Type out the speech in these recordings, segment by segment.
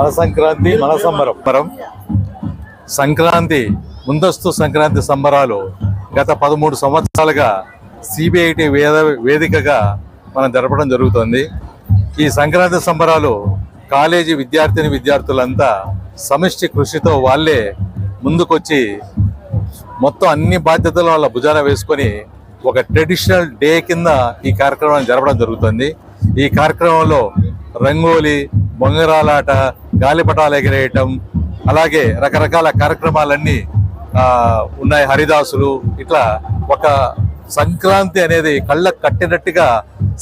మన సంక్రాంతి మన సంబరం. పరం సంక్రాంతి ముందస్తు సంక్రాంతి సంబరాలు గత పదమూడు సంవత్సరాలుగా సిబిఐటి వేద వేదికగా మనం జరపడం జరుగుతుంది. ఈ సంక్రాంతి సంబరాలు కాలేజీ విద్యార్థిని విద్యార్థులంతా సమిష్టి కృషితో వాళ్ళే ముందుకొచ్చి మొత్తం అన్ని బాధ్యతలు వాళ్ళ భుజాన వేసుకొని ఒక ట్రెడిషనల్ డే కింద ఈ కార్యక్రమాన్ని జరపడం జరుగుతుంది. ఈ కార్యక్రమంలో రంగోలి బొంగరాలాట గాలిపటాలు ఎగరేయటం అలాగే రకరకాల కార్యక్రమాలన్నీ ఉన్నాయి. హరిదాసులు ఇట్లా ఒక సంక్రాంతి అనేది కళ్ళకు కట్టినట్టుగా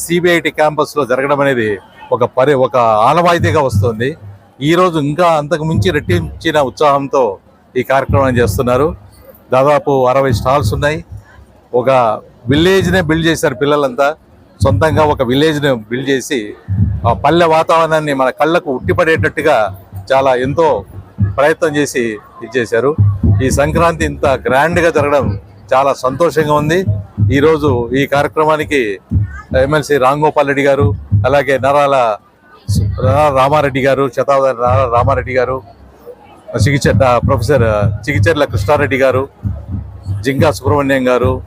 సిబిఐటి క్యాంపస్లో జరగడం అనేది ఒక పరి ఒక ఆనవాయితీగా వస్తుంది. ఈ రోజు ఇంకా అంతకు మించి రెట్టించిన ఉత్సాహంతో ఈ కార్యక్రమాన్ని చేస్తున్నారు. దాదాపు అరవై స్టాల్స్ ఉన్నాయి. ఒక విలేజ్నే బిల్డ్ చేశారు పిల్లలంతా. సొంతంగా ఒక విలేజ్ని బిల్డ్ చేసి పల్లె వాతావరణాన్ని మన కళ్ళకు ఉట్టిపడేటట్టుగా చాలా ఎంతో ప్రయత్నం చేసి ఇచ్చేశారు ఈ సంక్రాంతి ఇంత గ్రాండ్గా జరగడం చాలా సంతోషంగా ఉంది. ఈరోజు ఈ కార్యక్రమానికి ఎమ్మెల్సీ రాంగోపాల్ రెడ్డి గారు అలాగే నరాల రామారెడ్డి గారు శతాబ్దారి నరాల రామారెడ్డి గారు చికిచెట్ల ప్రొఫెసర్ చికిచర్ల కృష్ణారెడ్డి గారు జింగా సుబ్రహ్మణ్యం గారు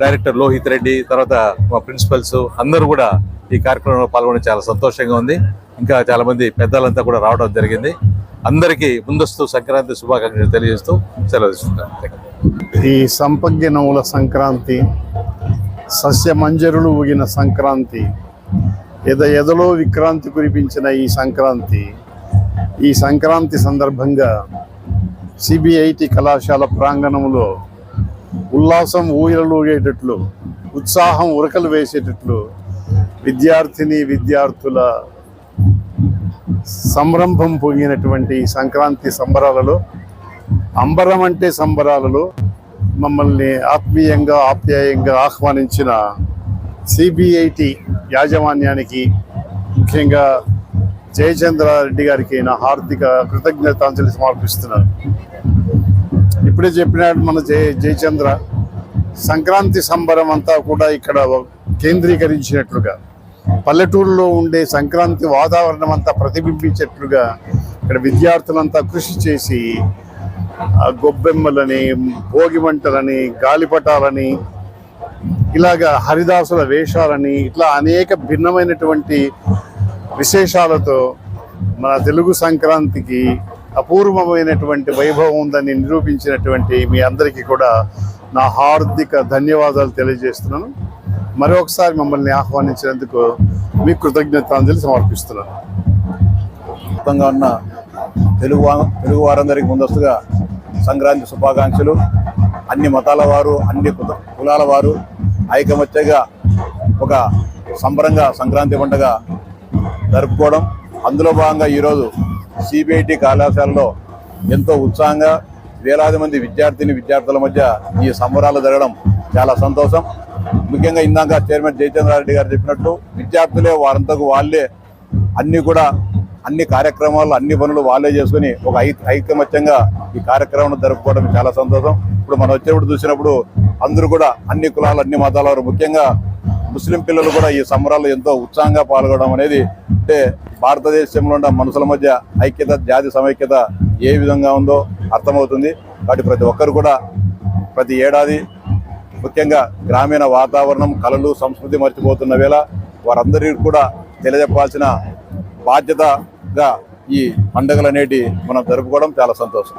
డైరెక్టర్ లోహిత్ రెడ్డి తర్వాత మా ప్రిన్సిపల్స్ అందరూ కూడా ఈ కార్యక్రమంలో పాల్గొనడం చాలా సంతోషంగా ఉంది. ఇంకా చాలా మంది పెద్దలంతా కూడా రావడం జరిగింది. అందరికీ ముందస్తు సంక్రాంతి శుభాకాంక్షలు తెలియజేస్తూ సెలవుస్తున్నాను ఈ సంపంగి నవ్వుల సంక్రాంతి సస్యమంజరులు ఊగిన సంక్రాంతి ఎద ఎదలో విక్రాంతి కురిపించిన ఈ సంక్రాంతి ఈ సంక్రాంతి సందర్భంగా సిబిఐటి కళాశాల ప్రాంగణంలో ఉల్లాసం ఊయలూగేటట్లు ఉత్సాహం ఉరకలు వేసేటట్లు విద్యార్థిని విద్యార్థుల సంరంభం పొంగినటువంటి సంక్రాంతి సంబరాలలో అంబరం అంటే సంబరాలలో మమ్మల్ని ఆత్మీయంగా ఆప్యాయంగా ఆహ్వానించిన సిబిఐటి యాజమాన్యానికి ముఖ్యంగా జయచంద్రారెడ్డి గారికి నా హార్దిక కృతజ్ఞతాంజలి సమర్పిస్తున్నాను. ఇప్పుడే చెప్పినాడు మన జయ జయచంద్ర. సంక్రాంతి సంబరం అంతా కూడా ఇక్కడ కేంద్రీకరించినట్లుగా పల్లెటూరులో ఉండే సంక్రాంతి వాతావరణం అంతా ప్రతిబింబించేట్లుగా ఇక్కడ విద్యార్థులంతా కృషి చేసి గొబ్బెమ్మలని భోగి మంటలని గాలిపటాలని ఇలాగా హరిదాసుల వేషాలని ఇట్లా అనేక భిన్నమైనటువంటి విశేషాలతో మన తెలుగు సంక్రాంతికి అపూర్వమైనటువంటి వైభవం ఉందని నిరూపించినటువంటి మీ అందరికీ కూడా నా హార్దిక ధన్యవాదాలు తెలియజేస్తున్నాను. మరొకసారి మమ్మల్ని ఆహ్వానించినందుకు మీ కృతజ్ఞతాంజలి సమర్పిస్తున్నాను. మొత్తంగా ఉన్న తెలుగు తెలుగు వారందరికీ ముందస్తుగా సంక్రాంతి శుభాకాంక్షలు. అన్ని మతాల వారు అన్ని కులాల వారు ఐకమత్యగా ఒక సంబరంగా సంక్రాంతి పండుగ జరుపుకోవడం. అందులో భాగంగా ఈరోజు సిబిఐటి కళాశాలలో ఎంతో ఉత్సాహంగా వేలాది మంది విద్యార్థిని విద్యార్థుల మధ్య ఈ సంబరాలు జరగడం చాలా సంతోషం. ముఖ్యంగా ఇందాక చైర్మన్ జయచంద్రారెడ్డి గారు చెప్పినట్టు విద్యార్థులే వారంతకు వాళ్ళే అన్ని కూడా అన్ని కార్యక్రమాలు అన్ని పనులు వాళ్ళే చేసుకుని ఒక ఐ ఐకమత్యంగా ఈ కార్యక్రమం జరుపుకోవడం చాలా సంతోషం. ఇప్పుడు మనం వచ్చేప్పుడు చూసినప్పుడు అందరూ కూడా అన్ని కులాలు అన్ని మతాల వారు ముఖ్యంగా ముస్లిం పిల్లలు కూడా ఈ సంబరాల్లో ఎంతో ఉత్సాహంగా పాల్గొనడం అనేది అంటే భారతదేశంలో ఉన్న మనుషుల మధ్య ఐక్యత జాతి సమైక్యత ఏ విధంగా ఉందో అర్థమవుతుంది. కాబట్టి ప్రతి ఒక్కరు కూడా ప్రతి ఏడాది ముఖ్యంగా గ్రామీణ వాతావరణం కళలు సంస్కృతి మర్చిపోతున్న వేళ వారందరికీ కూడా తెలియజెప్పాల్సిన బాధ్యతగా ఈ పండుగలు అనేటి మనం జరుపుకోవడం చాలా సంతోషం.